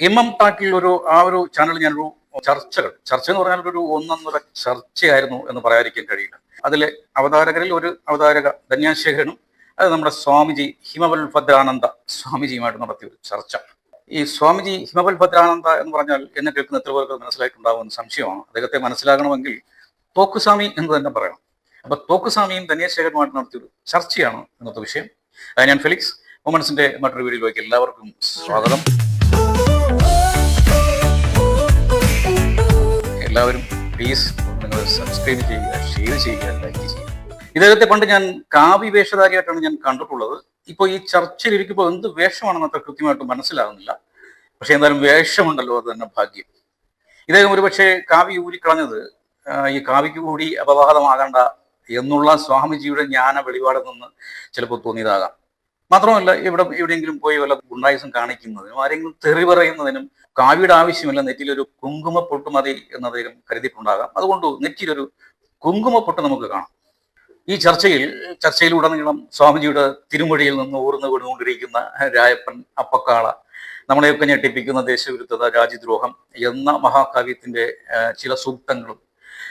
M M ടാക്കിൽ ഒരു ആ ഒരു ചാനൽ ഞാനൊരു ചർച്ചകൾ ചർച്ച എന്ന് പറഞ്ഞാൽ ഒരു ഒന്നൊന്നര ചർച്ചയായിരുന്നു എന്ന് പറയാതിരിക്കാൻ കഴിയില്ല. അതിലെ അവതാരകരിൽ ഒരു അവതാരക ധന്യാശേഖരനും അത് നമ്മുടെ സ്വാമിജി ഹിമവൽ ഭദ്രാനന്ദ സ്വാമിജിയുമായിട്ട് നടത്തിയ ഒരു ചർച്ച. ഈ സ്വാമിജി ഹിമവൽ ഭദ്രാനന്ദ എന്ന് പറഞ്ഞാൽ എന്നെ കേൾക്കുന്ന എത്ര പേർക്ക് മനസ്സിലായിട്ടുണ്ടാവുമെന്ന് സംശയമാണ്. അദ്ദേഹത്തെ മനസ്സിലാകണമെങ്കിൽ തോക്കുസ്വാമി എന്ന് തന്നെ പറയണം. അപ്പൊ തോക്കുസ്വാമിയും ധന്യാശേഖരനുമായിട്ട് നടത്തിയൊരു ചർച്ചയാണ് ഇന്നത്തെ വിഷയം. ഞാൻ ഫെലിക്സ് വുമൻസിന്റെ മറ്റൊരു വീഡിയോയിലേക്ക് എല്ലാവർക്കും സ്വാഗതം. എല്ലാവരും പ്ലീസ് നിങ്ങൾ സബ്സ്ക്രൈബ് ചെയ്യുക ഷെയർ ചെയ്യുക ലൈക്ക് ചെയ്യുക. ഇദ്ദേഹത്തെ പണ്ട് ഞാൻ കാവ്യ വേഷധാരിയായിട്ടാണ് ഞാൻ കണ്ടിട്ടുള്ളത്. ഇപ്പോൾ ഈ ചർച്ചയിൽ ഇരിക്കുമ്പോൾ എന്ത് വേഷമാണെന്ന് അത്ര കൃത്യമായിട്ട് മനസ്സിലാകുന്നില്ല പക്ഷെ എന്തായാലും വേഷമുണ്ടല്ലോ അത് തന്നെ ഭാഗ്യം. ഇദ്ദേഹം ഒരുപക്ഷെ കാവ്യ ഊരിക്കളഞ്ഞത് ഈ കാവ്യക്ക് കൂടി അപവാദമാകണ്ട എന്നുള്ള സ്വാമിജിയുടെ ജ്ഞാന വെളിപാടിൽ നിന്ന് ചിലപ്പോൾ തോന്നിയതാകാം. മാത്രമല്ല ഇവിടെ എവിടെയെങ്കിലും പോയി വല്ല ഗുണ്ടായുസം കാണിക്കുന്നതിനും ആരെങ്കിലും തെറി പറയുന്നതിനും കാവിയുടെ ആവശ്യമില്ല നെറ്റിയിലൊരു കുങ്കുമ പൊട്ട് മതി എന്നതിലും കരുതിയിട്ടുണ്ടാകാം. അതുകൊണ്ട് നെറ്റിയിലൊരു കുങ്കുമ പൊട്ട് നമുക്ക് കാണാം. ഈ ചർച്ചയിൽ ചർച്ചയിലുടനീളം സ്വാമിജിയുടെ തിരുമൊഴിയിൽ നിന്ന് ഊർന്നു വിടുന്നുകൊണ്ടിരിക്കുന്ന രായപ്പൻ അപ്പക്കാള നമ്മളെയൊക്കെ ഞെട്ടിപ്പിക്കുന്ന ദേശവിരുദ്ധത രാജ്യദ്രോഹം എന്ന മഹാകാവ്യത്തിന്റെ ചില സൂക്തങ്ങളും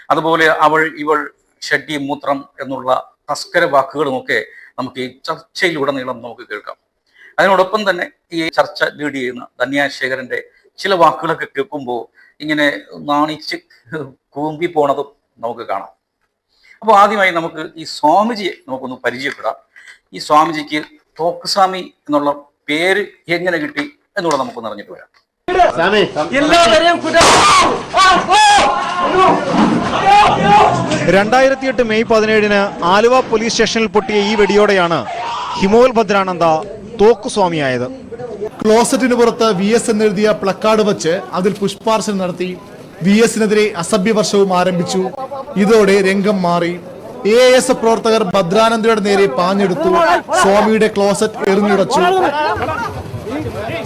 അതുപോലെ അവൾ ഇവൾ ഷഡ്ഡി മൂത്രം എന്നുള്ള തസ്കര വാക്കുകളുമൊക്കെ നമുക്ക് ഈ ചർച്ചയിലുടനീളം നമുക്ക് കേൾക്കാം. അതിനോടൊപ്പം തന്നെ ഈ ചർച്ച ലീഡ് ചെയ്യുന്ന ധന്യാശേഖരന്റെ ചില വാക്കുകളൊക്കെ കേൾക്കുമ്പോൾ ഇങ്ങനെ നാണിച്ച് കൂമ്പി പോണതും നമുക്ക് കാണാം. അപ്പോൾ ആദ്യമായി നമുക്ക് ഈ സ്വാമിജിയെ നമുക്കൊന്ന് പരിചയപ്പെടാം. ഈ സ്വാമിജിക്ക് തോക്കുസ്വാമി എന്നുള്ള പേര് എങ്ങനെ കിട്ടി എന്നുള്ളത് നമുക്കൊന്ന് അറിഞ്ഞിട്ട് വരാം. രണ്ടായിരത്തി എട്ട് മെയ് പതിനേഴിന് ആലുവ പോലീസ് സ്റ്റേഷനിൽ പൊട്ടിയ ഈ വെടിയോടെയാണ് ഹിമോൽ ഭദ്രാനന്ദ തോക്കുസ്വാമിയായത് ക്ലോസറ്റിന് പുറത്ത് വി എസ് എന്നെഴുതിയ പ്ലക്കാർഡ് വെച്ച് അതിൽ പുഷ്പാർച്ചന നടത്തി വി എസിനെതിരെ അസഭ്യവർഷവും ആരംഭിച്ചു. ഇതോടെ രംഗം മാറി. എ എസ് പ്രവർത്തകർ ഭദ്രാനന്ദയുടെ നേരെ പാഞ്ഞെടുത്തു. സ്വാമിയുടെ ക്ലോസറ്റ് എറിഞ്ഞുടച്ചു.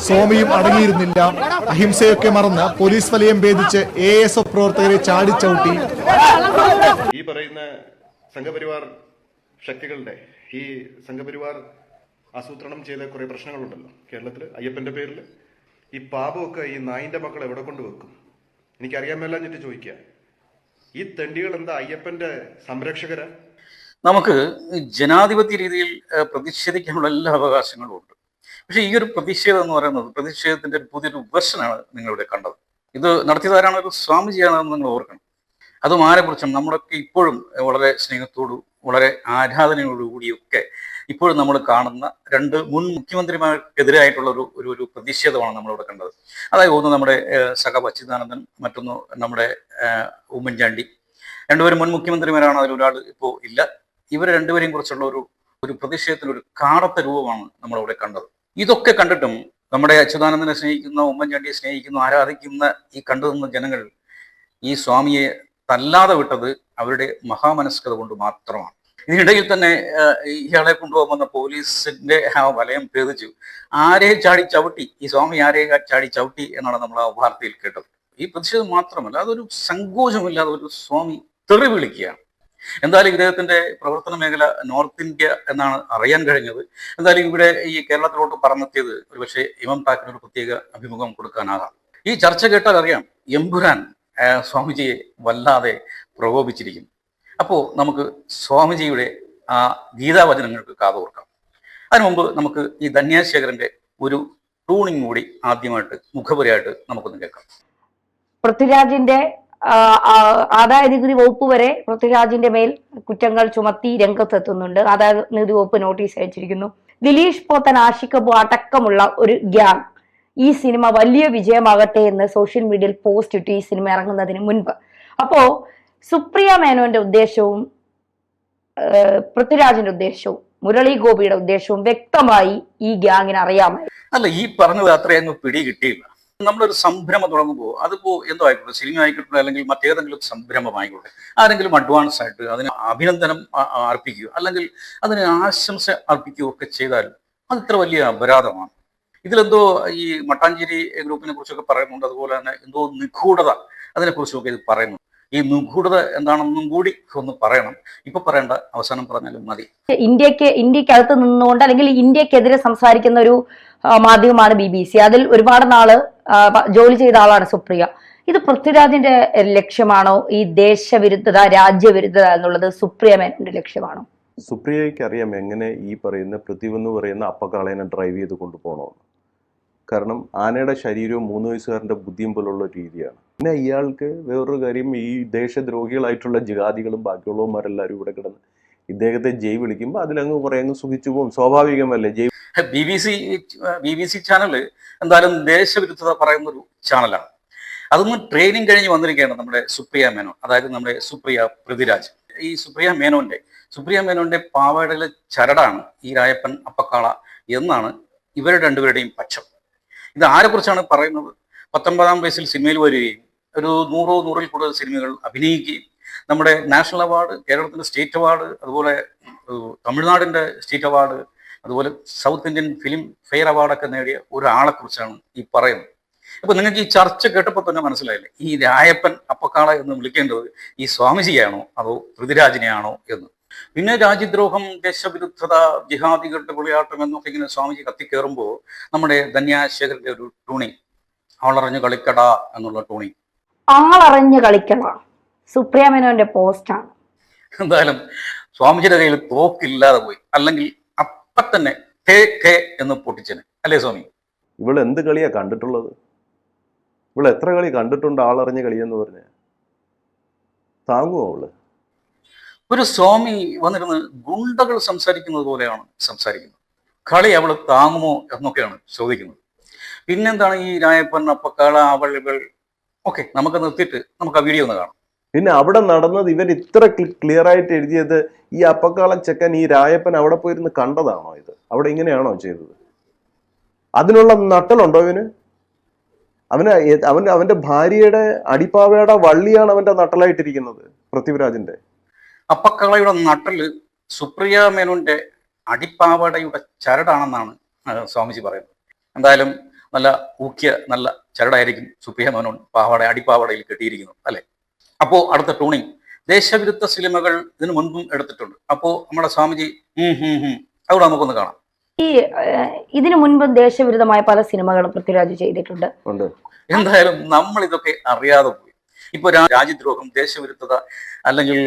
സ്വാമിയും അടങ്ങിയിരുന്നില്ല. അഹിംസയൊക്കെ മറന്ന് പോലീസ് വലയം ഭേദിച്ച് എ എസ് എഫ് പ്രവർത്തകരെ ചാടിച്ചവിട്ടി ഈ പറയുന്ന സംഘപരിവാർ ശക്തികളുടെ ഈ സംഘപരിവാർ ആസൂത്രണം ചെയ്ത കുറെ പ്രശ്നങ്ങളുണ്ടല്ലോ. കേരളത്തിൽ അയ്യപ്പന്റെ പേരിൽ ഈ പാപമൊക്കെ ഈ നായിന്റെ മക്കൾ എവിടെ കൊണ്ട് വെക്കും എനിക്കറിയാൻ മേലാഞ്ഞിട്ട് ചോദിക്കുക ഈ തെണ്ടികൾ എന്താ അയ്യപ്പന്റെ സംരക്ഷകരാ? നമുക്ക് ജനാധിപത്യ രീതിയിൽ പ്രതിഷേധിക്കാനുള്ള എല്ലാ അവകാശങ്ങളും ഉണ്ട്. പക്ഷേ ഈ ഒരു പ്രതിഷേധം എന്ന് പറയുന്നത് പ്രതിഷേധത്തിന്റെ ഒരു പുതിയൊരു വെർഷനാണ് നിങ്ങളിവിടെ കണ്ടത്. ഇത് നടത്തിയതാരാണ്? ഒരു സ്വാമിജിയാണെന്ന് നിങ്ങൾ ഓർക്കണം. അതും ആരെക്കുറിച്ചും നമ്മളൊക്കെ ഇപ്പോഴും വളരെ സ്നേഹത്തോടു വളരെ ആരാധനയോടുകൂടിയൊക്കെ ഇപ്പോഴും നമ്മൾ കാണുന്ന രണ്ട് മുൻ മുഖ്യമന്ത്രിമാർക്കെതിരായിട്ടുള്ള ഒരു ഒരു പ്രതിഷേധമാണ് നമ്മളിവിടെ കണ്ടത്. അതായത് ഒന്ന് നമ്മുടെ സഖാബ് സഖ അച്യുതാനന്ദൻ മറ്റൊന്ന് നമ്മുടെ ഉമ്മൻചാണ്ടി. രണ്ടുപേരും മുൻ മുഖ്യമന്ത്രിമാരാണ് അതിലൊരാൾ ഇപ്പോൾ ഇല്ല. ഇവർ രണ്ടുപേരെയും കുറിച്ചുള്ള ഒരു ഒരു പ്രതിഷേധത്തിന് ഒരു കാടത്ത രൂപമാണ് നമ്മളിവിടെ കണ്ടത്. ഇതൊക്കെ കണ്ടിട്ടും നമ്മുടെ അച്യുതാനന്ദനെ സ്നേഹിക്കുന്ന ഉമ്മൻചാണ്ടിയെ സ്നേഹിക്കുന്ന ആരാധിക്കുന്ന ഈ കണ്ടു നിന്ന ജനങ്ങൾ ഈ സ്വാമിയെ തല്ലാതെ വിട്ടത് അവരുടെ മഹാമനസ്കത കൊണ്ട് മാത്രമാണ്. ഇതിനിടയിൽ തന്നെ ഇയാളെ കൊണ്ടുപോകുന്ന പോലീസിന്റെ ആ വലയം ഭേദിച്ചു. ആരെ ചാടി ചവിട്ടി? ഈ സ്വാമി ആരെ ചാടി ചവിട്ടി എന്നാണ് നമ്മൾ ആ വാർത്തയിൽ കേട്ടത്. ഈ പ്രതിഷേധം മാത്രമല്ല അതൊരു സങ്കോചമില്ലാതെ ഒരു സ്വാമി തെറി വിളിക്കുകയാണ്. എന്തായാലും ഇദ്ദേഹത്തിന്റെ പ്രവർത്തന മേഖല നോർത്ത് ഇന്ത്യ എന്നാണ് അറിയാൻ കഴിഞ്ഞത്. എന്തായാലും ഇവിടെ ഈ കേരളത്തിലോട്ട് പറഞ്ഞെത്തിയത് ഒരുപക്ഷെ ഇമം താക്കിന് ഒരു പ്രത്യേക അഭിമുഖം കൊടുക്കാനാകാം. ഈ ചർച്ച കേട്ടാൽ അറിയാം എമ്പുരാൻ സ്വാമിജിയെ വല്ലാതെ പ്രകോപിച്ചിരിക്കും അപ്പോൾ നമുക്ക് സ്വാമിജിയുടെ ആ ഗീതാവചനങ്ങൾക്ക് കാതോർക്കാം അതിനു മുമ്പ് നമുക്ക് ഈ ധന്യാശേഖരന്റെ ഒരു ടൂണിങ് കൂടി ആദ്യമായിട്ട് മുഖപുരയായിട്ട് നമുക്കൊന്ന് കേൾക്കാം. പൃഥ്വിരാജിന്റെ ആദായ നികുതി വകുപ്പ് വരെ പൃഥ്വിരാജിന്റെ മേൽ കുറ്റങ്ങൾ ചുമത്തി രംഗത്തെത്തുന്നുണ്ട്. ആദായ നികുതി വകുപ്പ് നോട്ടീസ് അയച്ചിരിക്കുന്നു. ദിലീഷ് പോത്തൻ ആഷിക് അബു അടക്കമുള്ള ഒരു ഗ്യാങ്. ഈ സിനിമ വലിയ വിജയമാകട്ടെ എന്ന് സോഷ്യൽ മീഡിയയിൽ പോസ്റ്റ് ഇട്ടു ഈ സിനിമ ഇറങ്ങുന്നതിന് മുൻപ്. അപ്പോ സുപ്രിയ മേനോന്റെ ഉദ്ദേശവും പൃഥ്വിരാജിന്റെ ഉദ്ദേശവും മുരളി ഗോപിയുടെ ഉദ്ദേശവും വ്യക്തമായി ഈ ഗ്യാങ്ങിന് അറിയാമായി അല്ല ഈ പറഞ്ഞത് അത്രയങ്ങ് പിടി കിട്ടിയില്ല. നമ്മളൊരു സംരംഭം തുടങ്ങുമ്പോൾ അതിപ്പോ എന്തോ ആയിക്കോട്ടെ സിനിമ ആയിക്കോട്ടെ അല്ലെങ്കിൽ മറ്റേതെങ്കിലും സംരംഭം ആയിക്കോട്ടെ ആരെങ്കിലും അഡ്വാൻസ് ആയിട്ട് അതിന് അഭിനന്ദനം അർപ്പിക്കുകയോ അല്ലെങ്കിൽ അതിന് ആശംസ അർപ്പിക്കുകയോ ഒക്കെ ചെയ്താൽ അത് ഇത്ര വലിയ അപരാധമാണ്. ഇതിലെന്തോ ഈ മട്ടാഞ്ചേരി ഗ്രൂപ്പിനെ കുറിച്ചൊക്കെ പറയുന്നുണ്ട് അതുപോലെ തന്നെ എന്തോ നിഗൂഢത അതിനെക്കുറിച്ചൊക്കെ ഇത് പറയുന്നു. ഈ നിഗൂഢത എന്താണെന്നും കൂടി ഒന്ന് പറയണം. ഇപ്പൊ പറയേണ്ട അവസാനം പറഞ്ഞാലും മതി. ഇന്ത്യയ്ക്ക് ഇന്ത്യക്കകത്ത് നിന്നുകൊണ്ട് അല്ലെങ്കിൽ ഇന്ത്യക്കെതിരെ സംസാരിക്കുന്ന ഒരു മാധ്യമമാണ് ബി ബി സി. അതിൽ ഒരുപാട് നാൾ ജോലി ചെയ്ത ആളാണ് സുപ്രിയ. ഇത് പൃഥ്വിരാജിന്റെ ലക്ഷ്യമാണോ? ഈ ദേശവിരുദ്ധത രാജ്യവിരുദ്ധത എന്നുള്ളത് സുപ്രിയ മേനോന്റെ ലക്ഷ്യമാണോ? സുപ്രിയയ്ക്ക് അറിയാം എങ്ങനെ ഈ പറയുന്ന പൃഥ്വി എന്ന് പറയുന്ന അപ്പക്കാളേനെ ഡ്രൈവ് ചെയ്ത് കൊണ്ടുപോകണമെന്ന്. കാരണം ആനയുടെ ശരീരവും മൂന്ന് വയസ്സുകാരന്റെ ബുദ്ധിയും പോലുള്ള രീതിയാണ്. പിന്നെ ഇയാൾക്ക് വേറൊരു കാര്യം ഈ ദേശദ്രോഹികളായിട്ടുള്ള ജിഹാദികളും ബാക്കിയുള്ളവന്മാരെല്ലാവരും ഇവിടെ കിടന്ന് ഇദ്ദേഹത്തെ ജയ് വിളിക്കുമ്പോൾ അതിലങ്ങ് കുറേ അങ്ങ് സുഖിച്ചു പോകും. സ്വാഭാവികമല്ലേ? Jai B B C B B C channel എന്തായാലും ദേശവിരുദ്ധത പറയുന്ന ഒരു ചാനലാണ് അതൊന്ന് ട്രെയിനിങ് കഴിഞ്ഞ് വന്നിരിക്കുകയാണ് നമ്മുടെ സുപ്രിയ മേനോൻ അതായത് നമ്മുടെ സുപ്രിയ പൃഥ്വിരാജ്. ഈ സുപ്രിയ മേനോന്റെ സുപ്രിയ മേനോന്റെ പാവാടയിലെ ചരടാണ് ഈ രായപ്പൻ അപ്പക്കാള എന്നാണ് ഇവരുടെ രണ്ടുപേരുടെയും പക്ഷം. ഇത് ആരെക്കുറിച്ചാണ് പറയുന്നത്? പത്തൊമ്പതാം വയസ്സിൽ സിനിമയിൽ വരികയും ഒരു നൂറോ നൂറിൽ കൂടുതൽ സിനിമകൾ അഭിനയിക്കുകയും നമ്മുടെ നാഷണൽ അവാർഡ് കേരളത്തിന്റെ സ്റ്റേറ്റ് അവാർഡ് അതുപോലെ തമിഴ്നാടിന്റെ സ്റ്റേറ്റ് അവാർഡ് അതുപോലെ സൗത്ത് ഇന്ത്യൻ ഫിലിം ഫെയർ അവാർഡൊക്കെ നേടിയ ഒരാളെക്കുറിച്ചാണ് ഈ പറയുന്നത്. അപ്പൊ നിങ്ങൾക്ക് ഈ ചർച്ച കേട്ടപ്പോൾ തന്നെ മനസ്സിലായില്ലേ? ഈ രായപ്പൻ അപ്പക്കാള എന്ന് വിളിക്കേണ്ടത് ഈ സ്വാമിജിയാണോ അതോ പൃഥ്വിരാജിനെയാണോ എന്ന്? പിന്നെ രാജ്യദ്രോഹം ദേശവിരുദ്ധത ജിഹാദികളുടെ വിളയാട്ടം എന്നൊക്കെ ഇങ്ങനെ സ്വാമിജി കത്തിക്കേറുമ്പോൾ നമ്മുടെ ധന്യാശേഖരന്റെ ഒരു ടൂണി ആളറിഞ്ഞു കളിക്കട എന്നുള്ള ടൂണി. ആളറിഞ്ഞു കളിക്കടാ സുപ്രിയ മേനോന്റെ പോസ്റ്റാണ്. എന്തായാലും സ്വാമിജിയുടെ കയ്യിൽ തോക്കില്ലാതെ പോയി. അല്ലെങ്കിൽ അപ്പൊ തന്നെ കെ കെ എന്ന് പൊട്ടിച്ചന്. അല്ലേ സ്വാമി? ഇവൾ എന്ത് കളിയാ കണ്ടിട്ടുള്ളത്? ഇവൾ എത്ര കളി കണ്ടിട്ടുണ്ട് ആളറിഞ്ഞ കളിയെന്ന് പറഞ്ഞ? താങ്ങുമോ അവൾ? ഒരു സ്വാമി വന്നിരുന്ന് ഗുണ്ടകൾ സംസാരിക്കുന്നത് പോലെയാണ് സംസാരിക്കുന്നത്. കളി അവൾ താങ്ങുമോ എന്നൊക്കെയാണ് ചോദിക്കുന്നത്. പിന്നെന്താണ് ഈ രായപ്പൻ അപ്പക്കാള അവൾ ഇവൾ ഓക്കെ നമുക്ക് നിർത്തിയിട്ട് നമുക്ക് ആ വീഡിയോ ഒന്ന് കാണാം. പിന്നെ അവിടെ നടന്നത് ഇവർ ഇത്ര ക്ലിയർ ആയിട്ട് എഴുതിയത് ഈ അപ്പക്കാളൻ ചെക്കൻ ഈ രായപ്പൻ അവിടെ പോയിരുന്ന് കണ്ടതാണോ ഇത്? അവിടെ ഇങ്ങനെയാണോ ചെയ്തത്? അതിനുള്ള നട്ടലുണ്ടോ ഇവന്? അവന് അവൻ അവന്റെ ഭാര്യയുടെ അടിപ്പാവയുടെ വള്ളിയാണ് അവന്റെ നട്ടലായിട്ടിരിക്കുന്നത് പൃഥ്വിരാജിന്റെ അപ്പക്കളയുടെ നട്ടൽ സുപ്രിയ മേനോന്റെ അടിപ്പാവടയുടെ ചരടാണെന്നാണ് സ്വാമിജി പറയുന്നത്. എന്തായാലും നല്ല ഊക്കിയ നല്ല ചരടായിരിക്കും സുപ്രിയ മേനോൻ പാവാട അടിപ്പാവടയിൽ കെട്ടിയിരിക്കുന്നത് അല്ലെ? അപ്പോ അടുത്ത ടൂണിങ് ദേശവിരുദ്ധ സിനിമകൾ ഇതിനു മുൻപും എടുത്തിട്ടുണ്ട്. അപ്പോ നമ്മുടെ സ്വാമിജി ഹും ഹും ഹും അവിടെ നമുക്കൊന്ന് കാണാം. ഈ ഇതിനു മുൻപ് ദേശവിരുദ്ധമായ പല സിനിമകളും പൃഥ്വിരാജ് ചെയ്തിട്ടുണ്ട്. ഉണ്ട്. എന്തായാലും നമ്മൾ ഇതൊക്കെ അറിയാതെ പോയി ഇപ്പൊ രാജ്യദ്രോഹം ദേശവിരുദ്ധത അല്ലെങ്കിൽ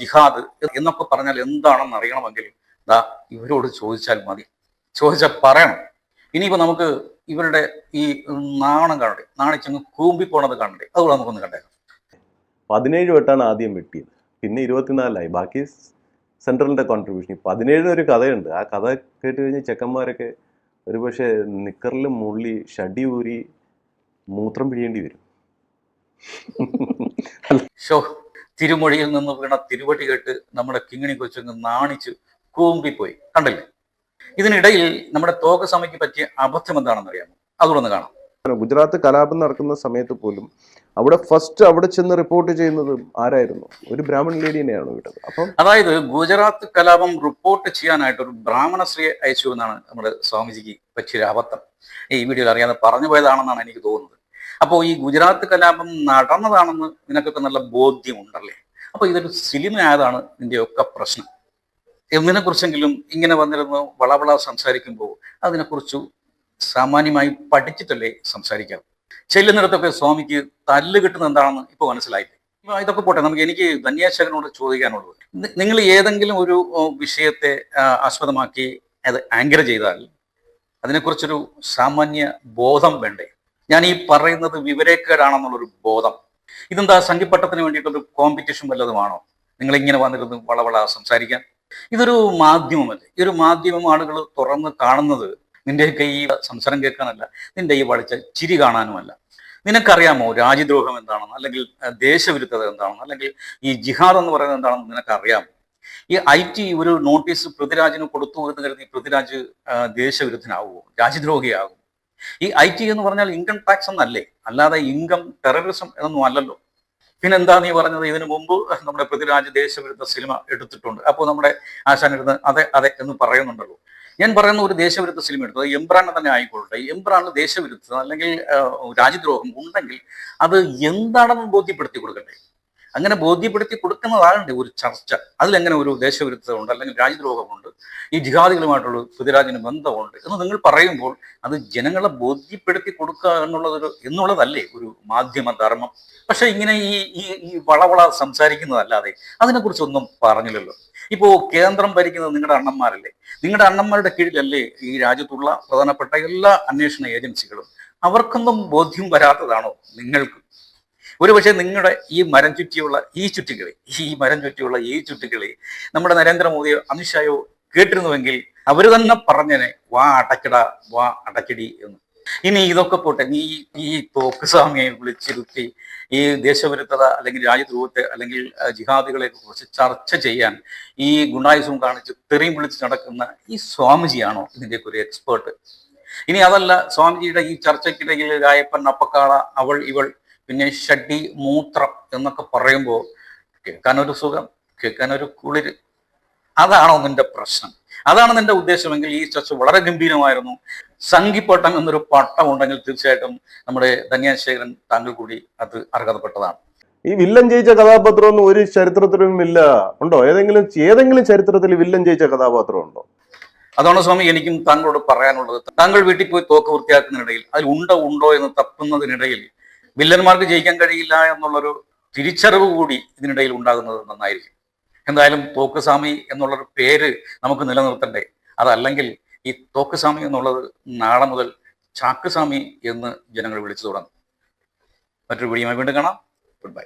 ജിഹാദ് എന്നൊക്കെ പറഞ്ഞാൽ എന്താണെന്ന് അറിയണമെങ്കിൽ ദാ ഇവരോട് ചോദിച്ചാൽ മതി. ചോദിച്ചാൽ പറയണം. ഇനിയിപ്പോ നമുക്ക് ഇവരുടെ ഈ നാണം കാണണ്ടേ? നാണിച്ചങ്ങ് കൂമ്പി പോണത് കാണണ്ടേ? അതുകൂടെ നമുക്കൊന്ന് കണ്ടേക്കാം. പതിനേഴ് വട്ടാണ് ആദ്യം വെട്ടിയത്. പിന്നെ ഇരുപത്തിനാലായി ബാക്കി സെൻട്രലിന്റെ കോൺട്രിബ്യൂഷൻ പതിനേഴിന് ഒരു കഥയുണ്ട്. ആ കഥ കേട്ട് കഴിഞ്ഞ് ചെക്കന്മാരൊക്കെ ഒരുപക്ഷെ നിക്കറിൽ മുള്ളി ഷടി ഊരി മൂത്രം പിഴിയേണ്ടി വരും. ഷോ തിരുമൊഴിയിൽ നിന്ന് വീണ തിരുവടി കേട്ട് നമ്മുടെ കിങ്ങിണി കൊച്ചങ്ങ് നാണിച്ച് കൂമ്പിപ്പോയി. കണ്ടില്ലേ? ഇതിനിടയിൽ നമ്മുടെ തോക സമയ്ക്ക് പറ്റിയ അബദ്ധം എന്താണെന്ന് അറിയാമോ? അതുകൊണ്ട് കാണാം. ഗുജറാത്ത് കലാപം നടക്കുന്ന സമയത്ത് പോലും അവിടെ ഫസ്റ്റ് അവിടെ ചെന്ന് റിപ്പോർട്ട് ചെയ്യുന്നത് ആരായിരുന്നു? ഒരു ബ്രാഹ്മണ ലേഡിനെയാണ് വിട്ടത്. അപ്പം അതായത് ഗുജറാത്ത് കലാപം റിപ്പോർട്ട് ചെയ്യാനായിട്ട് ഒരു ബ്രാഹ്മണ സ്ത്രീയെ അയച്ചു എന്നാണ് നമ്മുടെ സ്വാമിജിക്ക് പറ്റിയൊരു അബദ്ധം. ഈ വീഡിയോയിൽ അറിയാതെ പറഞ്ഞു പോയതാണെന്നാണ് എനിക്ക് തോന്നുന്നത്. അപ്പോൾ ഈ ഗുജറാത്ത് കലാപം നടന്നതാണെന്ന് നിനക്കൊക്കെ നല്ല ബോധ്യമുണ്ടല്ലേ? അപ്പോൾ ഇതൊരു സിനിമ ആയതാണ് ഇതിന്റെയൊക്കെ പ്രശ്നം. എന്തിനെക്കുറിച്ചെങ്കിലും ഇങ്ങനെ വന്നിരുന്ന് വളവള സംസാരിക്കുമ്പോൾ അതിനെക്കുറിച്ച് സാമാന്യമായി പഠിച്ചിട്ടല്ലേ സംസാരിക്കാം. ചെല്ലുന്നിടത്തൊക്കെ സ്വാമിക്ക് തല്ല് കിട്ടുന്നത് എന്താണെന്ന് ഇപ്പോൾ മനസ്സിലായില്ലേ? ഇപ്പൊ ഇതൊക്കെ പോട്ടെ നമുക്ക് എനിക്ക് ധന്യാശകനോട് ചോദിക്കാനുള്ളത്. നിങ്ങൾ ഏതെങ്കിലും ഒരു വിഷയത്തെ ആസ്പദമാക്കി അത് ആങ്കർ ചെയ്താൽ അതിനെക്കുറിച്ചൊരു സാമാന്യ ബോധം വേണ്ടേ? ഞാൻ ഈ പറയുന്നത് വിവരക്കേടാണെന്നുള്ളൊരു ബോധം. ഇതെന്താ സംഘിപ്പട്ടത്തിന് വേണ്ടിയിട്ടൊരു കോമ്പറ്റീഷൻ വല്ലതുമാണോ? നിങ്ങൾ ഇങ്ങനെ വന്നിരുന്ന് വളവള സംസാരിക്കാൻ? ഇതൊരു മാധ്യമമല്ലേ? ഈ ഒരു മാധ്യമം ആളുകൾ തുറന്ന് കാണുന്നത് നിന്റെ കൈ സംസാരം കേൾക്കാനല്ല നിന്റെ ഈ വളിച്ച ചിരി കാണാനുമല്ല. നിനക്കറിയാമോ രാജ്യദ്രോഹം എന്താണെന്ന്? അല്ലെങ്കിൽ ദേശവിരുദ്ധത എന്താണെന്ന്? അല്ലെങ്കിൽ ഈ ജിഹാദ് എന്ന് പറയുന്നത് എന്താണെന്ന് നിനക്കറിയാമോ? ഈ ഐ ടി ഒരു നോട്ടീസ് പൃഥ്വിരാജിന് കൊടുത്തു എന്ന് കരുതി പൃഥ്വിരാജ് ദേശവിരുദ്ധനാവുമോ രാജ്യദ്രോഹിയാകും ഈ ഐ ടി എന്ന് പറഞ്ഞാൽ ഇൻകം ടാക്സ് എന്നല്ലേ? അല്ലാതെ ഇൻകം ടെററിസം എന്നൊന്നും അല്ലല്ലോ. പിന്നെന്താ നീ പറഞ്ഞത്? ഇതിനു മുമ്പ് നമ്മുടെ പൃഥ്വിരാജ് ദേശവിരുദ്ധ സിനിമ എടുത്തിട്ടുണ്ട്. അപ്പോൾ നമ്മുടെ ആശാൻ ഇരുന്ന് അതെ അതെ എന്ന് പറയുന്നുണ്ടല്ലോ. ഞാൻ പറയുന്ന ഒരു ദേശവിരുദ്ധ സിനിമ എടുത്തത് എംബ്രാൻ തന്നെ ആയിക്കൊള്ളട്ടെ എംബ്രാനിൽ ദേശവിരുദ്ധ അല്ലെങ്കിൽ രാജ്യദ്രോഹം ഉണ്ടെങ്കിൽ അത് എന്താണെന്ന് ബോധ്യപ്പെടുത്തി കൊടുക്കട്ടെ? അങ്ങനെ ബോധ്യപ്പെടുത്തി കൊടുക്കുന്നതാകണ്ടേ ഒരു ചർച്ച. അതിലെങ്ങനെ ഒരു ദേശവിരുദ്ധമുണ്ട് അല്ലെങ്കിൽ രാജ്യദ്രോഹമുണ്ട് ഈ ജിഹാദികളുമായിട്ടുള്ള പൃഥ്വിരാജിന് ബന്ധമുണ്ട് എന്ന് നിങ്ങൾ പറയുമ്പോൾ അത് ജനങ്ങളെ ബോധ്യപ്പെടുത്തി കൊടുക്കുക എന്നുള്ളതൊരു എന്നുള്ളതല്ലേ ഒരു മാധ്യമധർമ്മം? പക്ഷെ ഇങ്ങനെ ഈ ഈ വളവള സംസാരിക്കുന്നതല്ലാതെ അതിനെക്കുറിച്ചൊന്നും പറഞ്ഞില്ലല്ലോ. ഇപ്പോൾ കേന്ദ്രം ഭരിക്കുന്നത് നിങ്ങളുടെ അണ്ണന്മാരല്ലേ? നിങ്ങളുടെ അണ്ണന്മാരുടെ കീഴിലല്ലേ ഈ രാജ്യത്തുള്ള പ്രധാനപ്പെട്ട എല്ലാ അന്വേഷണ ഏജൻസികളും? അവർക്കൊന്നും ബോധ്യം വരാത്തതാണോ നിങ്ങൾക്ക്? ഒരുപക്ഷെ നിങ്ങളുടെ ഈ മരം ചുറ്റിയുള്ള ഈ ചുറ്റികളെ ഈ മരം ചുറ്റിയുള്ള ഈ ചുറ്റികളെ നമ്മുടെ നരേന്ദ്രമോദിയോ അമിത്ഷായോ കേട്ടിരുന്നുവെങ്കിൽ അവർ തന്നെ പറഞ്ഞനെ വാ അടക്കട വാ അടക്കടി എന്ന്. ഇനി ഇതൊക്കെ പോട്ടെ നീ ഈ തോക്ക് സ്വാമിയെ വിളിച്ചിരുത്തി ഈ ദേശവിരുദ്ധത അല്ലെങ്കിൽ രാജ്യദ്രോഹത്തെ അല്ലെങ്കിൽ ജിഹാദികളെ കുറിച്ച് ചർച്ച ചെയ്യാൻ ഈ ഗുണ്ടായുസം കാണിച്ച് തെറിയും വിളിച്ച് നടക്കുന്ന ഈ സ്വാമിജിയാണോ ഇതിന്റെയൊക്കെ ഒരു എക്സ്പേർട്ട്? ഇനി അതല്ല സ്വാമിജിയുടെ ഈ ചർച്ചയ്ക്കിടയിൽ രായപ്പൻ അപ്പക്കാള അവൾ ഇവൾ പിന്നെ ഷഡ്ഡി മൂത്രം എന്നൊക്കെ പറയുമ്പോൾ കേൾക്കാനൊരു സുഖം കേൾക്കാനൊരു കുളിര്. അതാണോ നിന്റെ പ്രശ്നം? അതാണ് നിന്റെ ഉദ്ദേശമെങ്കിൽ ഈ ചർച്ച വളരെ ഗംഭീരമായിരുന്നു. സംഘിപ്പട്ടം എന്നൊരു പട്ടം ഉണ്ടെങ്കിൽ തീർച്ചയായിട്ടും നമ്മുടെ ധന്യാശേഖരൻ താങ്കൾ കൂടി അത് അർഹതപ്പെട്ടതാണ്. ഈ വില്ലൻ ജയിച്ച കഥാപാത്രമൊന്നും ഒരു ചരിത്രത്തിലും ഇല്ല. ഉണ്ടോ? ഏതെങ്കിലും ഏതെങ്കിലും ചരിത്രത്തിൽ വില്ലൻ ജയിച്ച കഥാപാത്രം ഉണ്ടോ? അതാണ് സ്വാമി എനിക്കും താങ്കളോട് പറയാനുള്ളത്. താങ്കൾ വീട്ടിൽ പോയി തോക്ക് വൃത്തിയാക്കുന്നതിനിടയിൽ അതിൽ ഉണ്ടോ ഉണ്ടോ എന്ന് തപ്പുന്നതിനിടയിൽ വില്ലന്മാർക്ക് ജയിക്കാൻ കഴിയില്ല എന്നുള്ളൊരു തിരിച്ചറിവ് കൂടി ഇതിനിടയിൽ ഉണ്ടാകുന്നത് നന്നായിരിക്കും. എന്തായാലും തോക്കുസ്വാമി എന്നുള്ളൊരു പേര് നമുക്ക് നിലനിർത്തണ്ടേ? അതല്ലെങ്കിൽ ഈ തോക്കുസ്വാമി എന്നുള്ളത് നാളെ മുതൽ ചാക്കുസ്വാമി എന്ന് ജനങ്ങൾ വിളിച്ചു തുടങ്ങും. മറ്റൊരു വീഡിയോ വീണ്ടും കാണാം. Good bye